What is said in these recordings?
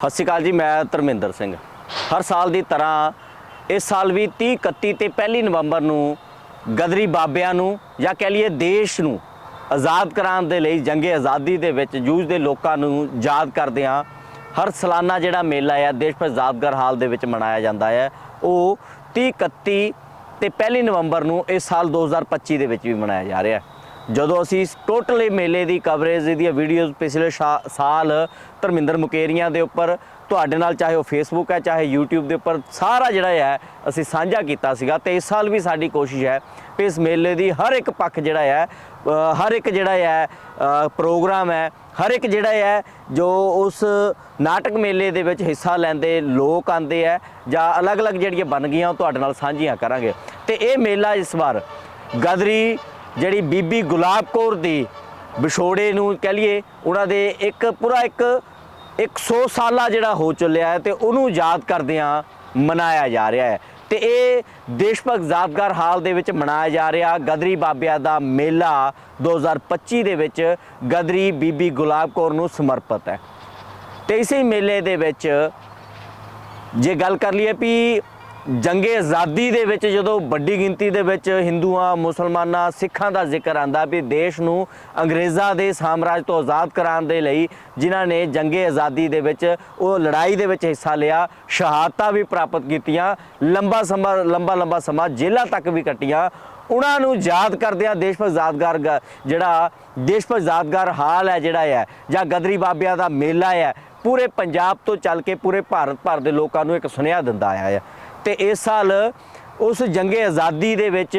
ਸਤਿ ਸ਼੍ਰੀ ਅਕਾਲ ਜੀ, ਮੈਂ ਧਰਮਿੰਦਰ ਸਿੰਘ। ਹਰ ਸਾਲ ਦੀ ਤਰ੍ਹਾਂ ਇਸ ਸਾਲ ਵੀ 30 31 ਤੇ 1 ਨਵੰਬਰ ਨੂੰ ਗਦਰੀ ਬਾਬਿਆਂ ਨੂੰ ਜਾਂ ਕਹਿ ਲਈਏ ਦੇਸ਼ ਨੂੰ ਆਜ਼ਾਦ ਕਰਾਉਣ ਦੇ ਲਈ, ਜੰਗੇ ਆਜ਼ਾਦੀ ਦੇ ਵਿੱਚ ਜੂਝ ਦੇ ਲੋਕਾਂ ਨੂੰ ਯਾਦ ਕਰਦੇ ਹਾਂ। ਹਰ ਸਾਲਾਨਾ ਜਿਹੜਾ ਮੇਲਾ ਹੈ, ਦੇਸ਼ ਭਰ ਯਾਦਗਾਰ ਹਾਲ ਦੇ ਵਿੱਚ ਮਨਾਇਆ ਜਾਂਦਾ ਹੈ। ਉਹ 30 31 ਤੇ 1 ਨਵੰਬਰ ਨੂੰ ਇਸ ਸਾਲ 2025 ਦੇ ਵਿੱਚ ਵੀ ਮਨਾਇਆ ਜਾ ਰਿਹਾ ਹੈ। ਜਦੋਂ ਅਸੀਂ ਟੋਟਲੀ ਮੇਲੇ ਦੀ ਕਵਰੇਜ ਦੀਆਂ ਵੀਡੀਓਜ਼ ਪਿਛਲੇ ਸ਼ਾ- ਸਾਲ ਧਰਮਿੰਦਰ ਮੁਕੇਰੀਆਂ ਦੇ ਉੱਪਰ, ਤੁਹਾਡੇ ਨਾਲ ਚਾਹੇ ਉਹ ਫੇਸਬੁੱਕ ਹੈ, ਚਾਹੇ YouTube ਦੇ ਉੱਪਰ, ਸਾਰਾ ਜਿਹੜਾ ਹੈ, ਅਸੀਂ ਸਾਂਝਾ ਕੀਤਾ ਸੀਗਾ ਤੇ ਇਸ ਸਾਲ ਵੀ ਸਾਡੀ ਕੋਸ਼ਿਸ਼ ਹੈ ਕਿ ਇਸ ਮੇਲੇ ਦੀ ਹਰ ਇੱਕ ਪੱਖ ਜਿਹੜਾ ਹੈ ਹਰ ਇੱਕ ਜਿਹੜਾ ਹੈ ਪ੍ਰੋਗਰਾਮ ਹੈ, ਹਰ ਇੱਕ ਜਿਹੜਾ ਹੈ, ਜੋ ਉਸ ਨਾਟਕ ਮੇਲੇ ਦੇ ਵਿੱਚ ਹਿੱਸਾ ਲੈਂਦੇ ਲੋਕ ਆਂਦੇ ਆ ਜਾਂ ਅਲੱਗ-ਅਲੱਗ ਜਿਹੜੀਆਂ ਬਣ ਗਈਆਂ, ਉਹ ਤੁਹਾਡੇ ਨਾਲ ਸਾਂਝੀਆਂ ਕਰਾਂਗੇ। ਤੇ ਇਹ ਮੇਲਾ ਇਸ ਵਾਰ ਗਦਰੀ ਜਿਹੜੀ ਬੀਬੀ ਗੁਲਾਬ ਕੌਰ ਦੀ ਵਿਛੋੜੇ ਨੂੰ ਕਹ ਲਈਏ, ਉਹਨਾਂ ਦੇ ਇੱਕ ਪੂਰਾ ਇੱਕ 100 ਸਾਲਾ ਜਿਹੜਾ ਹੋ ਚੱਲਿਆ ਹੈ ਤੇ ਉਹਨੂੰ ਯਾਦ ਕਰਦਿਆਂ ਮਨਾਇਆ ਜਾ ਰਿਹਾ ਹੈ। ਤੇ ਇਹ ਦੇਸ਼ ਭਗਤ ਯਾਦਗਾਰ ਹਾਲ ਦੇ ਵਿੱਚ ਮਨਾਇਆ ਜਾ ਰਿਹਾ। ਗਦਰੀ ਬਾਬਿਆਂ ਦਾ ਮੇਲਾ 2025 ਦੇ ਵਿੱਚ ਗਦਰੀ ਬੀਬੀ ਗੁਲਾਬ ਕੌਰ ਨੂੰ ਸਮਰਪਿਤ ਹੈ। ਤੇ ਇਸੇ ਮੇਲੇ ਦੇ ਵਿੱਚ ਜੇ ਗੱਲ ਕਰ ਲਈਏ ਵੀ ਜੰਗੇ ਆਜ਼ਾਦੀ ਦੇ ਵਿੱਚ ਜਦੋਂ ਵੱਡੀ ਗਿਣਤੀ ਦੇ ਵਿੱਚ ਹਿੰਦੂਆਂ, ਮੁਸਲਮਾਨਾਂ, ਸਿੱਖਾਂ ਦਾ ਜ਼ਿਕਰ ਆਂਦਾ ਵੀ ਦੇਸ਼ ਨੂੰ ਅੰਗਰੇਜ਼ਾਂ ਦੇ ਸਾਮਰਾਜ ਤੋਂ ਆਜ਼ਾਦ ਕਰਾਉਣ ਦੇ ਲਈ ਜਿਨ੍ਹਾਂ ਨੇ ਜੰਗੇ ਆਜ਼ਾਦੀ ਦੇ ਵਿੱਚ ਉਹ ਲੜਾਈ ਦੇ ਵਿੱਚ ਹਿੱਸਾ ਲਿਆ, ਸ਼ਹਾਦਤਾਂ ਵੀ ਪ੍ਰਾਪਤ ਕੀਤੀਆਂ, ਲੰਬਾ ਸਮਾਂ, ਲੰਬਾ ਲੰਬਾ ਸਮਾਂ ਜੇਲ੍ਹਾਂ ਤੱਕ ਵੀ ਕੱਟੀਆਂ। ਉਹਨਾਂ ਨੂੰ ਯਾਦ ਕਰਦਿਆਂ ਦੇਸ਼ ਭਰ ਯਾਦਗਾਰ ਗ- ਜਿਹੜਾ ਦੇਸ਼ ਭਰ ਯਾਦਗਾਰ ਹਾਲ ਹੈ ਜਿਹੜਾ ਹੈ, ਜਾਂ ਗਦਰੀ ਬਾਬਿਆਂ ਦਾ ਮੇਲਾ ਹੈ, ਪੂਰੇ ਪੰਜਾਬ ਤੋਂ ਚੱਲ ਕੇ ਪੂਰੇ ਭਾਰਤ ਭਰ ਦੇ ਲੋਕਾਂ ਨੂੰ ਇੱਕ ਸੁਨੇਹਾ ਦਿੰਦਾ ਆਇਆ ਹੈ। ਤੇ ਇਸ ਸਾਲ ਉਸ ਜੰਗੇ ਆਜ਼ਾਦੀ ਦੇ ਵਿੱਚ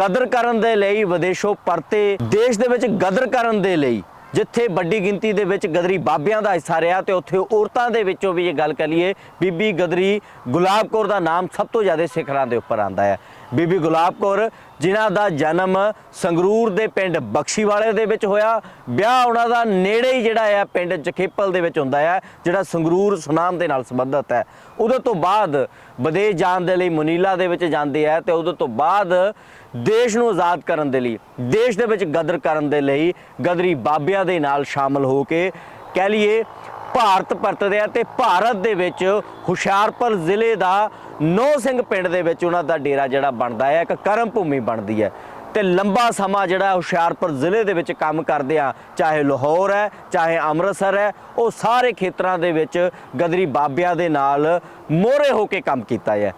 ਗਦਰ ਕਰਨ ਦੇ ਲਈ ਵਿਦੇਸ਼ੋਂ ਪਰਤੇ, ਦੇਸ਼ ਦੇ ਵਿੱਚ ਗਦਰ ਕਰਨ ਦੇ ਲਈ ਜਿੱਥੇ ਵੱਡੀ ਗਿਣਤੀ ਦੇ ਵਿੱਚ ਗਦਰੀ ਬਾਬਿਆਂ ਦਾ ਹਿੱਸਾ ਰਿਹਾ ਤੇ ਉੱਥੇ ਔਰਤਾਂ ਦੇ ਵਿੱਚੋਂ ਵੀ ਇਹ ਗੱਲ ਕਰੀਏ ਬੀਬੀ ਗਦਰੀ ਗੁਲਾਬ ਕੌਰ ਦਾ ਨਾਮ ਸਭ ਤੋਂ ਜ਼ਿਆਦਾ ਸਿਖਰਾਂ ਦੇ ਉੱਪਰ ਆਂਦਾ ਹੈ। ਬੀਬੀ ਗੁਲਾਬ ਕੌਰ ਜਿਨ੍ਹਾਂ ਦਾ ਜਨਮ ਸੰਗਰੂਰ ਦੇ ਪਿੰਡ ਬਖਸ਼ੀਵਾਲੇ ਦੇ ਵਿੱਚ ਹੋਇਆ। ਵਿਆਹ ਉਹਨਾਂ ਦਾ ਨੇੜੇ ਹੀ ਜਿਹੜਾ ਆ ਪਿੰਡ ਜਖੇਪਲ ਦੇ ਵਿੱਚ ਹੁੰਦਾ ਹੈ, ਜਿਹੜਾ ਸੰਗਰੂਰ ਸੁਨਾਮ ਦੇ ਨਾਲ ਸੰਬੰਧਿਤ ਹੈ। ਉਦੋਂ ਤੋਂ ਬਾਅਦ ਵਿਦੇਸ਼ ਜਾਣ ਦੇ ਲਈ ਮਨੀਲਾ ਦੇ ਵਿੱਚ ਜਾਂਦੇ ਹੈ ਤੇ ਉਦੋਂ ਤੋਂ ਬਾਅਦ ਦੇਸ਼ ਨੂੰ ਆਜ਼ਾਦ ਕਰਨ ਦੇ ਲਈ, ਦੇਸ਼ ਦੇ ਵਿੱਚ ਗਦਰ ਕਰਨ ਦੇ ਲਈ ਗਦਰੀ ਬਾਬਿਆਂ ਦੇ ਨਾਲ ਸ਼ਾਮਲ ਹੋ ਕੇ ਕਹਿ ਲਈਏ ਭਾਰਤ ਪਰਤਦੇ ਆ ਤੇ ਭਾਰਤ ਦੇ ਵਿੱਚ ਹੁਸ਼ਿਆਰਪੁਰ ਜ਼ਿਲ੍ਹੇ ਦਾ ਨੌ ਸਿੰਘ ਪਿੰਡ ਦੇ ਵਿੱਚ ਉਹਨਾਂ ਦਾ ਡੇਰਾ ਜਿਹੜਾ ਬਣਦਾ ਹੈ, ਇੱਕ ਕਰਮ ਭੂਮੀ ਬਣਦੀ ਹੈ। ਤੇ ਲੰਬਾ ਸਮਾਂ ਜਿਹੜਾ ਹੁਸ਼ਿਆਰਪੁਰ ਜ਼ਿਲ੍ਹੇ ਦੇ ਵਿੱਚ ਕੰਮ ਕਰਦੇ ਆ, ਚਾਹੇ ਲਾਹੌਰ ਹੈ, ਚਾਹੇ ਅੰਮ੍ਰਿਤਸਰ ਹੈ, ਉਹ ਸਾਰੇ ਖੇਤਰਾਂ ਦੇ ਵਿੱਚ ਗਦਰੀ ਬਾਬਿਆਂ ਦੇ ਨਾਲ ਮੋਹਰੇ ਹੋ ਕੇ ਕੰਮ ਕੀਤਾ ਹੈ।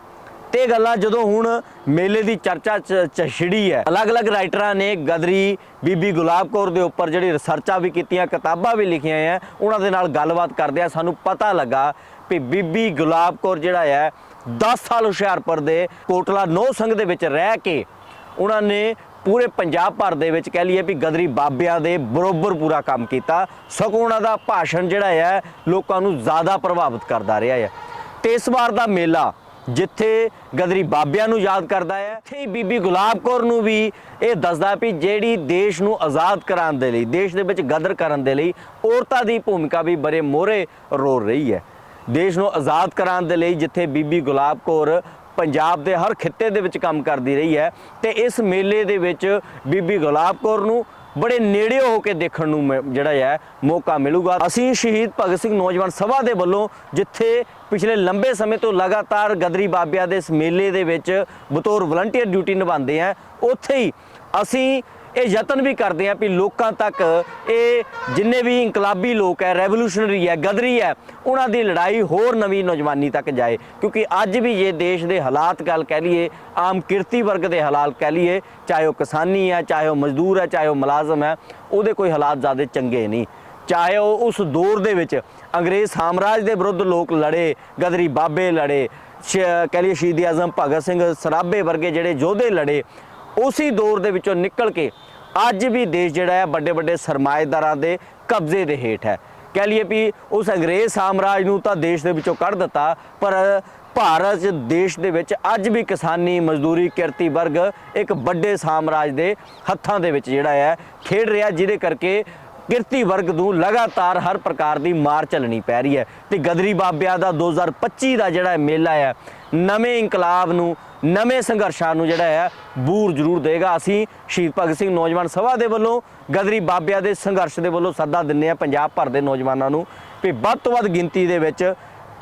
ਤੇ ਗੱਲਾਂ ਜਦੋਂ ਹੁਣ ਮੇਲੇ ਦੀ ਚਰਚਾ ਚ- ਚ ਛਿੜੀ ਹੈ, ਅਲੱਗ-ਅਲੱਗ ਰਾਈਟਰਾਂ ਨੇ ਗਦਰੀ, ਬੀਬੀ ਗੁਲਾਬ ਕੌਰ ਦੇ ਉੱਪਰ ਜਿਹੜੀ ਰਿਸਰਚਾਂ ਵੀ ਕੀਤੀਆਂ, ਕਿਤਾਬਾਂ ਵੀ ਲਿਖੀਆਂ ਹੈ ਉਹਨਾਂ ਦੇ ਨਾਲ ਗੱਲਬਾਤ ਕਰਦੇ ਆ ਸਾਨੂੰ ਪਤਾ ਲੱਗਾ ਕਿ ਬੀਬੀ ਗੁਲਾਬ ਕੌਰ ਜਿਹੜਾ ਹੈ 10 ਸਾਲ ਹੁਸ਼ਿਆਰਪੁਰ ਦੇ ਕੋਟਲਾ ਨੌ ਸੰਘ ਦੇ ਵਿੱਚ ਰਹਿ ਕੇ ਉਹਨਾਂ ਨੇ ਪੂਰੇ ਪੰਜਾਬ ਭਰ ਦੇ ਵਿੱਚ ਕਹਿ ਲਈਏ ਵੀ ਗਦਰੀ ਬਾਬਿਆਂ ਦੇ ਬਰੋਬਰ ਪੂਰਾ ਕੰਮ ਕੀਤਾ। ਸਗੋਂ ਉਹਨਾਂ ਦਾ ਭਾਸ਼ਣ ਜਿਹੜਾ ਹੈ, ਲੋਕਾਂ ਨੂੰ ਜ਼ਿਆਦਾ ਪ੍ਰਭਾਵਿਤ ਕਰਦਾ ਰਿਹਾ ਹੈ। ਤੇ ਇਸ ਵਾਰ ਦਾ ਮੇਲਾ ਜਿੱਥੇ ਗਦਰੀ ਬਾਬਿਆਂ ਨੂੰ ਯਾਦ ਕਰਦਾ ਹੈ, ਇੱਥੇ ਹੀ ਬੀਬੀ ਗੁਲਾਬ ਕੌਰ ਨੂੰ ਵੀ ਇਹ ਦੱਸਦਾ ਵੀ ਜਿਹੜੀ ਦੇਸ਼ ਨੂੰ ਆਜ਼ਾਦ ਕਰਾਉਣ ਦੇ ਲਈ, ਦੇਸ਼ ਦੇ ਵਿੱਚ ਗਦਰ ਕਰਨ ਦੇ ਲਈ ਔਰਤਾਂ ਦੀ ਭੂਮਿਕਾ ਵੀ ਬੜੇ ਮੋਹਰੇ ਰੋ ਰਹੀ ਹੈ। ਦੇਸ਼ ਨੂੰ ਆਜ਼ਾਦ ਕਰਾਉਣ ਦੇ ਲਈ ਜਿੱਥੇ ਬੀਬੀ ਗੁਲਾਬ ਕੌਰ ਪੰਜਾਬ ਦੇ ਹਰ ਖਿੱਤੇ ਦੇ ਵਿੱਚ ਕੰਮ ਕਰਦੀ ਰਹੀ ਹੈ, ਤੇ ਇਸ ਮੇਲੇ ਦੇ ਵਿੱਚ ਬੀਬੀ ਗੁਲਾਬ ਕੌਰ ਨੂੰ ਬੜੇ ਨੇੜੇ ਹੋ ਕੇ ਦੇਖਣ ਨੂੰ ਮ- ਜਿਹੜਾ ਹੈ, ਮੌਕਾ ਮਿਲੂਗਾ। ਅਸੀਂ ਸ਼ਹੀਦ ਭਗਤ ਸਿੰਘ ਨੌਜਵਾਨ ਸਭਾ ਦੇ ਵੱਲੋਂ ਜਿੱਥੇ ਪਿਛਲੇ ਲੰਬੇ ਸਮੇਂ ਤੋਂ ਲਗਾਤਾਰ ਗਦਰੀ ਬਾਬਿਆਂ ਦੇ ਇਸ ਮੇਲੇ ਦੇ ਵਿੱਚ ਬਤੌਰ ਵਲੰਟੀਅਰ ਡਿਊਟੀ ਨਿਭਾਉਂਦੇ ਆ, ਉੱਥੇ ਹੀ ਅਸੀਂ ਇਹ ਯਤਨ ਵੀ ਕਰਦੇ ਆ ਵੀ ਲੋਕਾਂ ਤੱਕ ਇਹ ਜਿੰਨੇ ਵੀ ਇਨਕਲਾਬੀ ਲੋਕ ਹੈ ਰੈਵੋਲੂਸ਼ਨਰੀ ਹੈ, ਗਦਰੀ ਹੈ, ਉਹਨਾਂ ਦੀ ਲੜਾਈ ਹੋਰ ਨਵੀਂ ਨੌਜਵਾਨੀ ਤੱਕ ਜਾਏ। ਕਿਉਂਕਿ ਅੱਜ ਵੀ ਜੇ ਦੇਸ਼ ਦੇ ਹਾਲਾਤ ਗੱਲ ਕਹਿ ਲਈਏ, ਆਮ ਕਿਰਤੀ ਵਰਗ ਦੇ ਹਾਲਾਤ ਕਹਿ ਲਈਏ, ਚਾਹੇ ਉਹ ਕਿਸਾਨੀ ਹੈ, ਚਾਹੇ ਉਹ ਮਜ਼ਦੂਰ ਹੈ, ਚਾਹੇ ਉਹ ਮੁਲਾਜ਼ਮ ਹੈ, ਉਹਦੇ ਕੋਈ ਹਾਲਾਤ ਜ਼ਿਆਦਾ ਚੰਗੇ ਨਹੀਂ। ਚਾਹੇ ਉਹ ਉਸ ਦੌਰ ਦੇ ਵਿੱਚ ਅੰਗਰੇਜ਼ ਸਾਮਰਾਜ ਦੇ ਵਿਰੁੱਧ ਲੋਕ ਲੜੇ, ਗਦਰੀ ਬਾਬੇ ਲੜੇ, ਸ਼- ਕਹਿ ਲਈਏ ਸ਼ਹੀਦ ਆਜ਼ਮ ਭਗਤ ਸਿੰਘ ਸਰਾਭੇ ਵਰਗੇ ਜਿਹੜੇ ਯੋਧੇ ਲੜੇ ਉਸੇ ਦੌਰ ਦੇ ਵਿੱਚੋਂ ਨਿਕਲ ਕੇ ਅੱਜ ਵੀ ਦੇਸ਼ ਜਿਹੜਾ ਹੈ ਵੱਡੇ ਵੱਡੇ ਸਰਮਾਏਦਾਰਾਂ ਦੇ ਕਬਜ਼ੇ ਦੇ ਹੇਠ ਹੈ। ਕਹਿ ਲਈਏ ਵੀ ਉਸ ਅੰਗਰੇਜ਼ ਸਾਮਰਾਜ ਨੂੰ ਤਾਂ ਦੇਸ਼ ਦੇ ਵਿੱਚੋਂ ਕੱਢ ਦਿੱਤਾ, ਪਰ ਭਾਰਤ ਦੇਸ਼ ਦੇ ਵਿੱਚ ਅੱਜ ਵੀ ਕਿਸਾਨੀ ਮਜ਼ਦੂਰੀ ਕਿਰਤੀ ਵਰਗ ਇੱਕ ਵੱਡੇ ਸਾਮਰਾਜ ਦੇ ਹੱਥਾਂ ਦੇ ਵਿੱਚ ਜਿਹੜਾ ਹੈ ਖੇਡ ਰਿਹਾ, ਜਿਹਦੇ ਕਰਕੇ ਕਿਰਤੀ ਵਰਗ ਨੂੰ ਲਗਾਤਾਰ ਹਰ ਪ੍ਰਕਾਰ ਦੀ ਮਾਰ ਚੱਲਣੀ ਪੈ ਰਹੀ ਹੈ ਤੇ ਗਦਰੀ ਬਾਬਿਆਂ ਦਾ 2025 ਦਾ ਜਿਹੜਾ ਮੇਲਾ ਹੈ, ਨਵੇਂ ਇਨਕਲਾਬ ਨੂੰ, ਨਵੇਂ ਸੰਘਰਸ਼ਾਂ ਨੂੰ ਜਿਹੜਾ ਹੈ, ਬੂਰ ਜ਼ਰੂਰ ਦੇਗਾ ਅਸੀਂ ਸ਼ਹੀਦ ਭਗਤ ਸਿੰਘ ਨੌਜਵਾਨ ਸਭਾ ਦੇ ਵੱਲੋਂ, ਗਦਰੀ ਬਾਬਿਆਂ ਦੇ ਸੰਘਰਸ਼ ਦੇ ਵੱਲੋਂ ਸੱਦਾ ਦਿੰਨੇ ਆ ਪੰਜਾਬ ਭਰ ਦੇ ਨੌਜਵਾਨਾਂ ਨੂੰ ਵੀ ਵੱਧ ਤੋਂ ਵੱਧ ਗਿਣਤੀ ਦੇ ਵਿੱਚ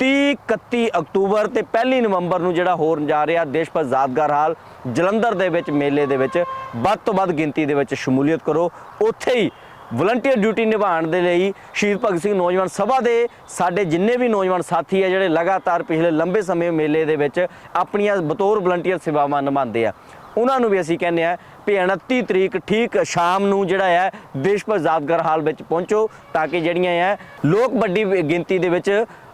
30 31 ਅਕਤੂਬਰ ਤੇ 1 ਨਵੰਬਰ ਨੂੰ ਜਿਹੜਾ ਹੋਰ ਜਾ ਰਿਹਾ ਦੇਸ਼ ਭਰ ਯਾਦਗਾਰ ਹਾਲ, ਜਲੰਧਰ ਦੇ ਵਿੱਚ ਮੇਲੇ ਦੇ ਵਿੱਚ ਵੱਧ ਤੋਂ ਵੱਧ ਗਿਣਤੀ ਦੇ ਵਿੱਚ ਸ਼ਮੂਲੀਅਤ ਕਰੋ। ਉੱਥੇ ਹੀ ਵਲੰਟੀਅਰ ਡਿਊਟੀ ਨਿਭਾਉਣ ਦੇ ਲਈ ਸ਼ਹੀਦ ਭਗਤ ਸਿੰਘ ਨੌਜਵਾਨ ਸਭਾ ਦੇ ਸਾਡੇ ਜਿੰਨੇ ਵੀ ਨੌਜਵਾਨ ਸਾਥੀ ਆ, ਜਿਹੜੇ ਲਗਾਤਾਰ ਪਿਛਲੇ ਲੰਬੇ ਸਮੇਂ ਮੇਲੇ ਦੇ ਵਿੱਚ ਆਪਣੀਆਂ ਬਤੌਰ ਵਲੰਟੀਅਰ ਸੇਵਾਵਾਂ ਨਿਭਾਉਂਦੇ ਆ। ਉਹਨਾਂ ਨੂੰ ਵੀ ਅਸੀਂ ਕਹਿੰਦੇ ਆ ਵੀ 29 ਤਰੀਕ ਠੀਕ ਸ਼ਾਮ ਨੂੰ ਜਿਹੜਾ ਹੈ ਦੇਸ਼ ਭਰ ਯਾਦਗਾਰ ਹਾਲ ਵਿੱਚ ਪਹੁੰਚੋ ਤਾਂ ਕਿ ਜਿਹੜੀਆਂ ਹੈ ਲੋਕ ਵੱਡੀ ਗਿਣਤੀ ਦੇ ਵਿੱਚ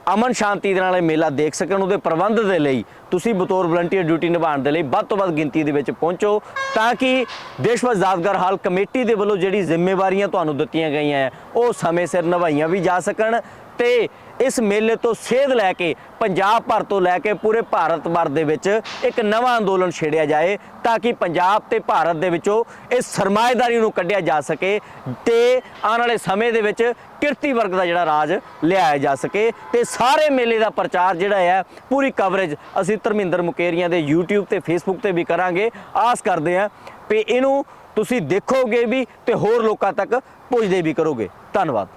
ਅਮਨ ਸ਼ਾਂਤੀ ਦੇ ਨਾਲ ਇਹ ਮੇਲਾ ਦੇਖ ਸਕਣ, ਉਹਦੇ ਪ੍ਰਬੰਧ ਦੇ ਲਈ ਤੁਸੀਂ ਬਤੌਰ ਵਲੰਟੀਅਰ ਡਿਊਟੀ ਨਿਭਾਉਣ ਦੇ ਲਈ ਵੱਧ ਤੋਂ ਵੱਧ ਗਿਣਤੀ ਦੇ ਵਿੱਚ ਪਹੁੰਚੋ ਤਾਂ ਕਿ ਦੇਸ਼ ਭਰ ਯਾਦਗਾਰ ਹਾਲ ਕਮੇਟੀ ਦੇ ਵੱਲੋਂ ਜਿਹੜੀ ਜ਼ਿੰਮੇਵਾਰੀਆਂ ਤੁਹਾਨੂੰ ਦਿੱਤੀਆਂ ਗਈਆਂ ਹੈ, ਉਹ ਸਮੇਂ ਸਿਰ ਨਿਭਾਈਆਂ ਵੀ ਜਾ ਸਕਣ ਤੇ ਇਸ ਮੇਲੇ ਤੋਂ ਸੇਧ ਲੈ ਕੇ, ਪੰਜਾਬ ਭਰ ਤੋਂ ਲੈ ਕੇ ਪੂਰੇ ਭਾਰਤ ਭਰ ਦੇ ਵਿੱਚ ਇੱਕ ਨਵਾਂ ਅੰਦੋਲਨ ਛੇੜਿਆ ਜਾਏ ਤਾਂ ਕਿ ਪੰਜਾਬ ਤੇ ਭਾਰਤ ਦੇ ਵਿੱਚੋਂ ਇਸ ਸਰਮਾਏਦਾਰੀ ਨੂੰ ਕੱਢਿਆ ਜਾ ਸਕੇ ਤੇ ਆਉਣ ਵਾਲੇ ਸਮੇਂ ਦੇ ਵਿੱਚ ਕਿਰਤੀ ਵਰਗ ਦਾ ਜਿਹੜਾ ਰਾਜ ਲਿਆਇਆ ਜਾ ਸਕੇ ਤੇ ਸਾਰੇ ਮੇਲੇ ਦਾ ਪ੍ਰਚਾਰ ਜਿਹੜਾ ਹੈ, ਪੂਰੀ ਕਵਰੇਜ ਅਸੀਂ ਧਰਮਿੰਦਰ ਮੁਕੇਰੀਆਂ ਦੇ YouTube ਤੇ Facebook ਤੇ ਵੀ ਕਰਾਂਗੇ। ਆਸ ਕਰਦੇ ਹਾਂ ਵੀ ਇਹਨੂੰ ਤੁਸੀਂ ਦੇਖੋਗੇ ਵੀ ਤੇ ਹੋਰ ਲੋਕਾਂ ਤੱਕ ਪੁੱਜਦੇ ਵੀ ਕਰੋਗੇ। ਧੰਨਵਾਦ।